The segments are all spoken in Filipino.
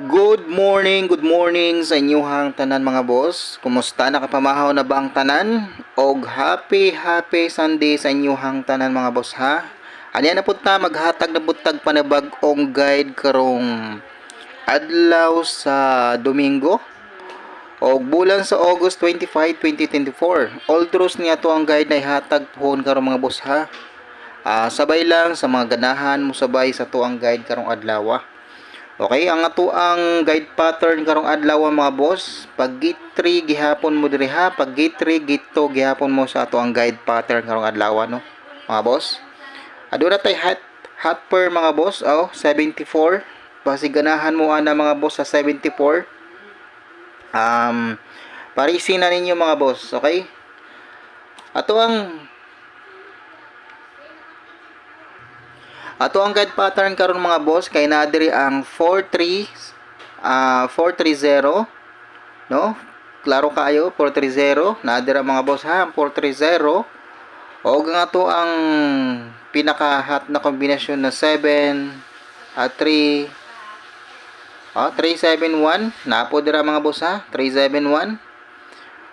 Good morning, good morning sa inyuhang tanan mga boss. Kumusta nakapamahaw na ba ang tanan? Og happy happy Sunday sa inyuhang tanan mga boss ha. Anya na punta maghatag na butag panabag-ong guide karong adlaw sa Domingo og bulan sa August 25, 2024. All truths niya to ang guide na ihatag pohon karong mga boss ha. Ah, sabay lang sa mga ganahan mo sabay sa to ang guide karong adlaw. Okay, ang ato ang guide pattern karong adlaw mga boss. Pag gate 3 gihapon mo diri ha, pag gate 3 gate 2 gihapon mo sa ato ang guide pattern karong adlaw no, mga boss. Aduna tay hot hot per mga boss, oh, 74. Basi ganahan mo ana mga boss sa 74. Um, parisin na ninyo mga boss, okay? Ato ang Ato ang guide pattern karon mga boss kay na diri ang 43 ah 430 no? Klaro kayo 430 na diri mga boss ha, ang 430 o nga to ang pinaka-hot na kombinasyon na 7 at 3 Oh, 371 napo dira mga boss ha, 371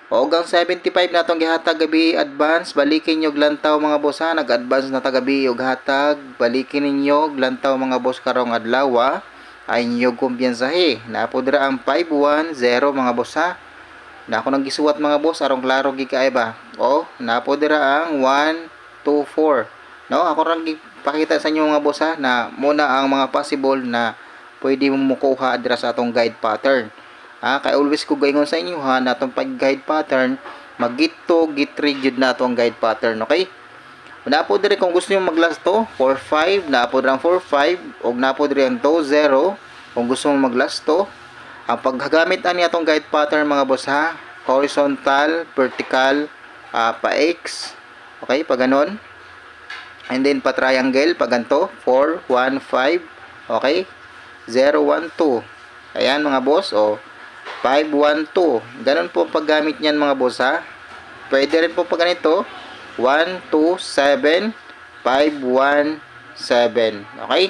o gang 75 na itong gihatag gabi advance, balikin nyo glantaw mga boss ha, nag-advance na tagabi og hatag, balikin ninyo glantaw mga boss karong adlaw ay nyo kumpiyansahe. Napo dira ang 510 mga boss ha. Na ako nang gisuwat mga boss arong klaro gi kay ba. O, napo dira ang 124. No, ako rang pakita sa inyo mga boss ha na muna ang mga possible na pwede mo mukuha dira sa atong guide pattern. Ha, kay always ko gayon sa inyo ha na atong pag guide pattern mag-git to, na atong guide pattern, okay? Na po dire kung gusto niyo mag-last to, 4-5, na po dire ang 4-5, og na po dire ang 2-0, kung gusto mo mag-last to. Ang paggamit ani atong guide pattern mga boss ha, horizontal, vertical, ah, pa X, okay, pa ganon. And then pa triangle, pa ganto, 4, 1, 5, okay? 0, 1, 2. Ayan mga boss, o 5, 1, 2. Ganon po ang paggamit niyan mga boss ha. Pwede rin po pag ganito, 1, 2, 7, 5, 1, 7. Okay?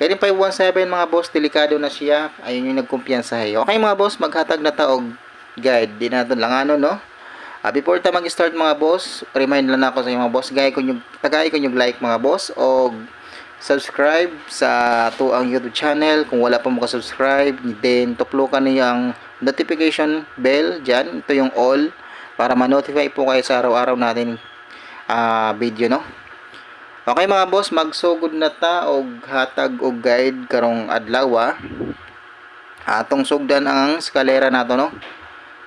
Kaya yung 5, 1, 7 mga boss, delikado na siya. Ayun yung nagkumpiyansa eh. Okay mga boss, maghatag na taog guide. Di natin lang ano, no? Ah, before ta mag-start mga boss, remind lang ako sa inyo mga boss, gaya ko yung tagay ko yung like mga boss o subscribe sa to ang YouTube channel kung wala pa mo ka-subscribe then tuklukan niyo ang notification bell dyan ito yung all para ma-notify po kayo sa araw-araw natin ah, video no okay mga boss magsugod na ta og hatag og guide karong adlaw atong sugdan ang eskalera nato no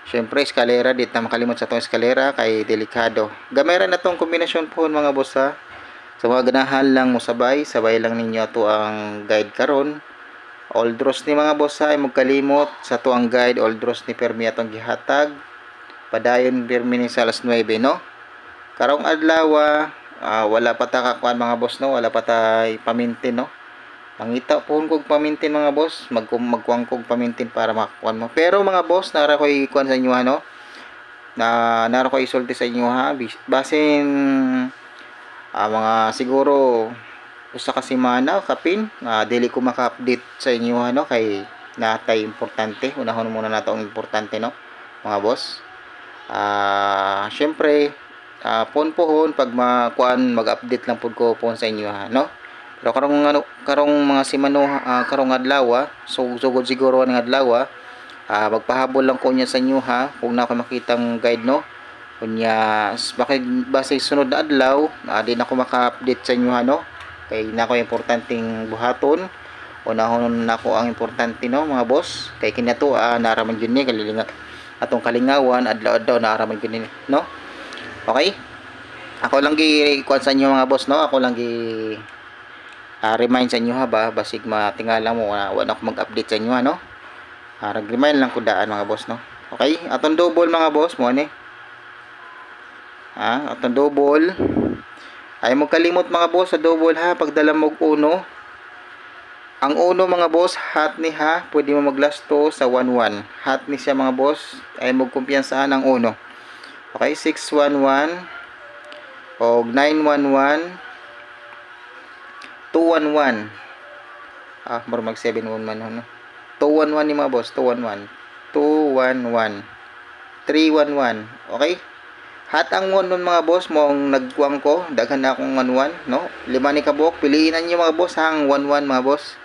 Siyempre, eskalera, di ta makalimot sa itong eskalera kay delikado. Gamera na itong kombinasyon po mga boss ha. Sa mga ganahan lang mo sabay, sabay lang ninyo to ang guide karon. All ni mga boss ay magkalimot sa to ang guide, all ni Permi atong gihatag. Padayon Permi ni sa alas 9, no? Karong adlaw, ah, wala pa ta kakuan mga boss, no? Wala pa tay pamintin, no? Mangita po kog pamintin mga boss, mag magkuang kog pamintin para makakuan mo. Pero mga boss, nara ko ikuan sa inyo ano? Na nara ko isulti sa inyo ha. Basin ah, mga siguro usa ka semana kapin nga dili ko maka-update sa inyo ano kay natay importante. Unahon muna nato ang importante no, mga boss. Ah, syempre ah, pon pohon pag makuan mag-update lang pud ko pon sa inyo ha no. Pero karong ano karong mga simano ah, karong adlaw so sugod siguro ang adlaw ah, ah, magpahabol lang ko niya sa inyo ha kung na ako makitang guide no. Kunya bakit base sunod na adlaw, ah, di na ako maka-update sa inyo ano. Kay na ako importanteng buhaton. Unahon na ako ang importante no mga boss. Kay kinato ah, naraman yun ni kalilinga atong kalingawan adlaw-adlaw naraman yun ni no. Okay? Ako lang gi kuan sa inyo mga boss no. Ako lang gi ah, remind sa inyo ha ba basig matingala mo na wala ako mag-update sa inyo ano ah, remind lang ko daan mga boss no okay atong double mga boss mo ni ha atong double ay mo kalimot mga boss sa double ha? Pagdala mo uno. Ang uno mga boss hot ni ha? Pwede mo mag-last to sa 1-1 hot ni siya mga boss. Ay mo kumpiyansahan ang uno. Okay 6-1-1 og 9-1-1 211 ah mura mag 711 man no? 211 ni mga boss, 211. 211. 311. Okay? Hat ang one nun mga boss mo ang nagkuang ko, daghan na akong 11, no? Lima ni kabok, piliin niyo mga boss hang 11 mga boss.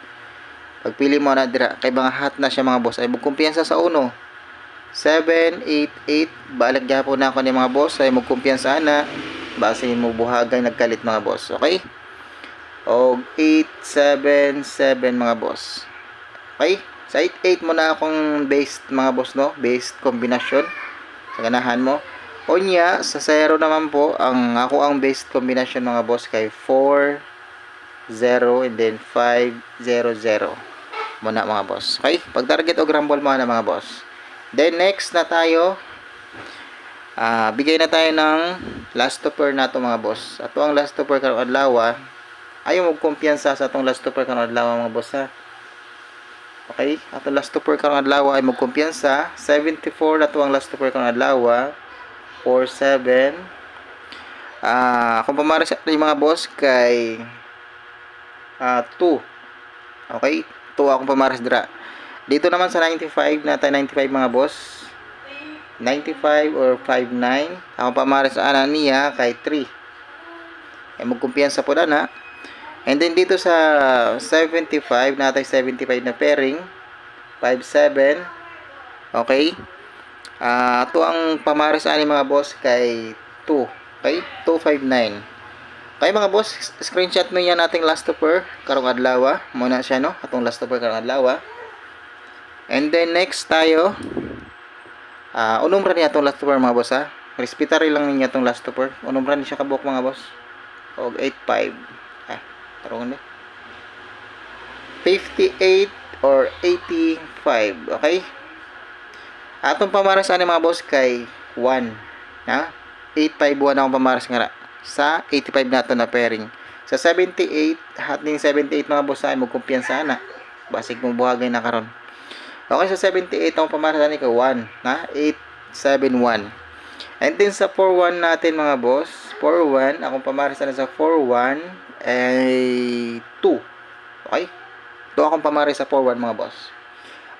Pagpili mo na dira, kay mga hat na siya mga boss ay magkumpiyansa sa uno. 7, 8, 8, balik gyapon na ako ni mga boss ay magkumpiyansa na. Base mo buhagay nagkalit mga boss, okay? O 8, 7, 7 mga boss. Okay? Sa 8, 8 mo na akong based mga boss, no? Based kombinasyon. Sa ganahan mo. O niya, sa 0 naman po, ang ako ang based combination mga boss kay 4, 0, and then 5, 0, 0. Muna mga boss. Okay? Pag target o grumble mo na mga boss. Then next na tayo, ah bigay na tayo ng last topper na to mga boss. Ato ang last topper karong adlaw, ayaw mo kumpiyansa sa atong last topper karong adlaw mga boss ha. Okay? Ato last topper karong adlaw ay magkumpiyansa. 74 na to ang last topper karong adlaw. 47 Ah, kung pamara sa yung mga boss kay ah 2. Okay? 2 akong pamaras dira. Dito naman sa 95 na tayo 95 mga boss. 95 or 59. Akong pamaras sa ana niya kay 3. Ay magkumpiyansa po na. And then dito sa 75 na tayo 75 na pairing. 57. Okay? Ah, ito ang pamaras ani mga boss kay 2. Okay? 259. Okay mga boss, screenshot mo yan nating last topper karong adlaw. Muna siya no, atong last topper karong adlaw. And then next tayo ah unom ra niya atong last topper mga boss ha. Respiratory lang niya atong last topper. Unom ra ni siya kabuk mga boss. Og 85. Ah, tarungan ni. 58 or 85. Okay? Atong pamaras ani mga boss kay 1. Ha? 851 akong pamaras nga sa 85 nato na pairing. Sa 78, hat ning 78 mga boss ay magkumpiyansa na. Basig mong buhagay na karon. Okay, sa 78 akong pamaras ani ka 1 na 871. And then sa 41 natin mga boss, 41 akong pamaras na sa 41 ay 2. Okay? Ito akong pamaras sa 41 mga boss.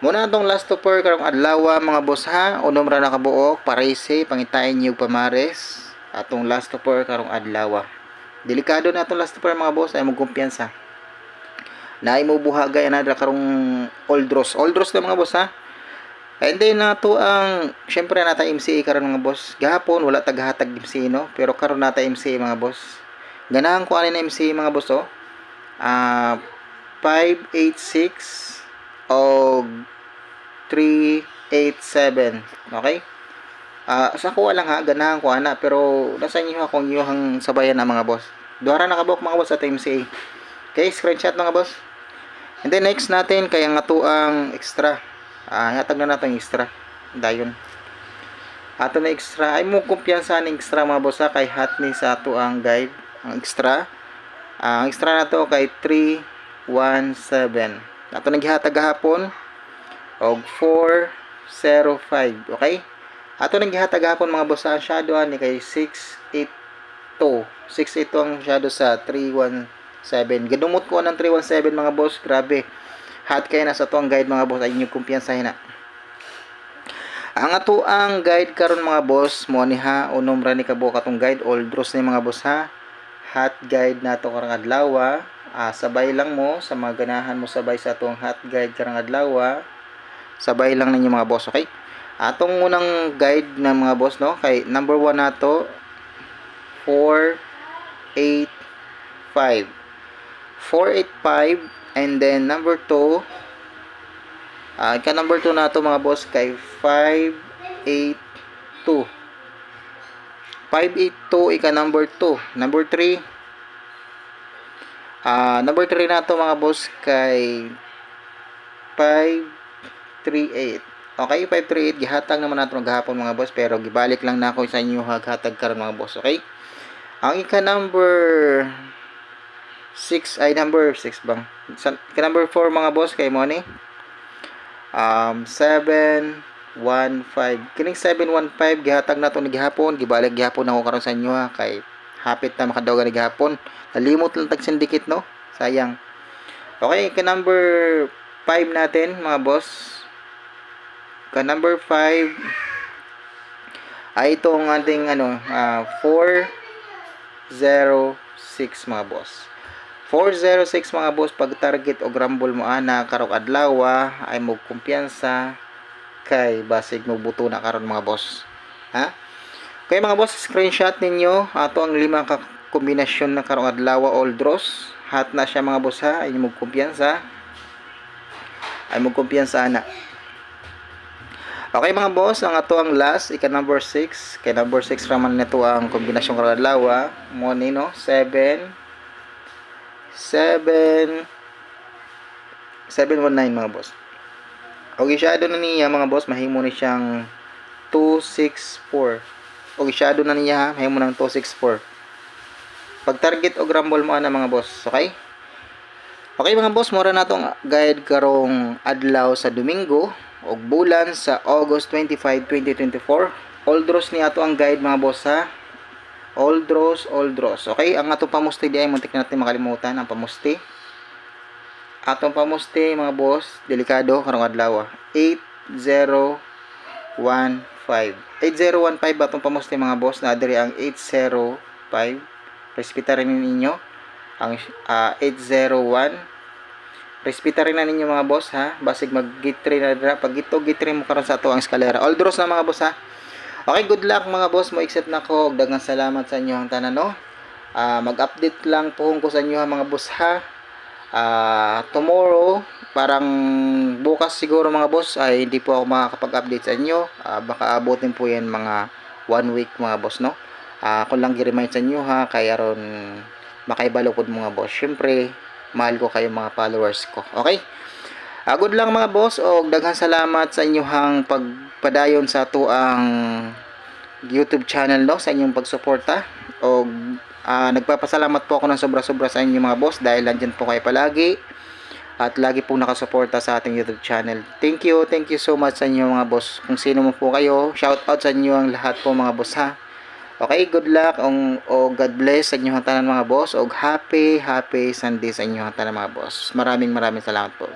Muna itong last topper karong adlaw mga boss ha. Unom ra nakabuok, parese, pangitayin niyo pamares. Atong last topper karong adlaw. Delikado na itong last topper mga boss ay magkumpiyansa. Naay mo buhagay na dra karong old ross. Old ross na mga boss ha. And then nato ang syempre nata MCA karon mga boss. Gahapon wala taghatag MCA no, pero karon nata MCA mga boss. Ganahan ko ani na MCA mga boss oh. Ah 586 o 387. Okay? Ah, sa ko lang ha, ganahan ko ana pero nasa inyo akong iyong sabayan na mga boss. Duara na kabok mga boss sa MCA. Okay, screenshot mga boss. And then next natin kaya nga to ang extra. Ah, hatag na natin extra. Dayon. Ato na extra ay mo kumpiyansa ning extra mga boss ha, kay hat ni sa ato ang guide ang extra. Ah, ang extra na to kay 317. Ato naghihatag gahapon og 405, okay? Ato naghihatag gahapon mga boss ang shadow ni kay 682. 682 ang shadow sa 317. Gadumot ko ng 317 mga boss, grabe. Hot kay na sa to ang guide mga boss ay inyo kumpiyansahin na. Ang ato ang guide karon mga boss mo ni ha unom ra ni kabo katong guide old draws ni mga boss ha. Hot guide nato karong adlaw ah, sabay lang mo sa mga ganahan mo sabay sa atong hot guide karong adlaw sabay lang ninyo mga boss okay? Atong unang guide na mga boss no? Kay number 1 nato 485 485 and then number 2 ah ka number 2 nato mga boss kay 582 582 ika number 2 number 3 Ah, number 3 na to mga boss kay 538. Okay, 538 gihatag naman nato gahapon mga boss pero gibalik lang na ako sa inyo haghatag karon mga boss, okay? Ang ika number 6 ay number 6 bang? Ika number 4 mga boss kay mo ni. Um 715 kining 715 gihatag nato ni gihapon gibalik gihapon ako karon sa inyo ha kay hapit na makadaw ni gihapon nalimot lang tag syndicate no sayang okay ka number 5 natin, mga boss. Ka number 5 ay itong ating ano, ah, 406 mga boss. 406 mga boss pag target o grumble mo ana karong adlaw ah, ay mo kumpiyansa kay basig mo buto na karon mga boss. Ha? Kaya mga boss, screenshot ninyo ato ang lima ka kombinasyon na karong adlaw all draws. Hat na siya mga boss ha, ay mo kumpiyansa. Ay mo kumpiyansa ana. Okay mga boss, ang ato ang last, ika number 6. Kay number 6 raman nito ang kombinasyon karong adlaw. Mo ni no, 7 7 719 mga boss. Og shadow na niya mga boss, mahimo ni siyang 264. Og shadow na niya, mahimo ng 264. Pag target o grumble mo ana mga boss, okay? Okay mga boss, mura na tong guide karong adlaw sa Domingo og bulan sa August 25, 2024. All draws ni ato ang guide mga boss ha. All draws, all draws. Okay, ang atong pamusti di ay muntik na natin makalimutan ang pamusti. Atong pamusti mga boss, delikado karong adlaw. ah. 8015. 8015 atong pamusti mga boss na diri ang 805. Respeta rin ninyo ang ah, 801 Respeta rin na ninyo mga boss ha. Basig mag gitri na dira. Pag ito gitri mo karon sa ato ang eskalera. All draws na mga boss ha. Okay, good luck mga boss mo. Except na ko. Dagang salamat sa inyo ang tanan no. Ah, mag-update lang po ko sa inyo ha, mga boss ha. Ah, tomorrow, parang bukas siguro mga boss ay hindi po ako makakapag-update sa inyo. Ah, baka abutin po yan mga one week mga boss no. Ah, ako lang gi-remind sa inyo ha kaya ron makaibalukod mga boss. Syempre, mahal ko kayo mga followers ko. Okay? Ah, good lang mga boss o daghang salamat sa inyong pagpadayon sa ato ang YouTube channel no sa inyong pagsuporta o ah, nagpapasalamat po ako ng sobra-sobra sa inyo mga boss dahil nandiyan po kayo palagi at lagi pong nakasuporta sa ating YouTube channel. Thank you, thank you so much sa inyo mga boss. Kung sino mo po kayo, shout out sa inyo ang lahat po mga boss ha. Okay, good luck ong o God bless sa inyong tanan mga boss og happy happy Sunday sa inyong tanan mga boss. Maraming maraming salamat po.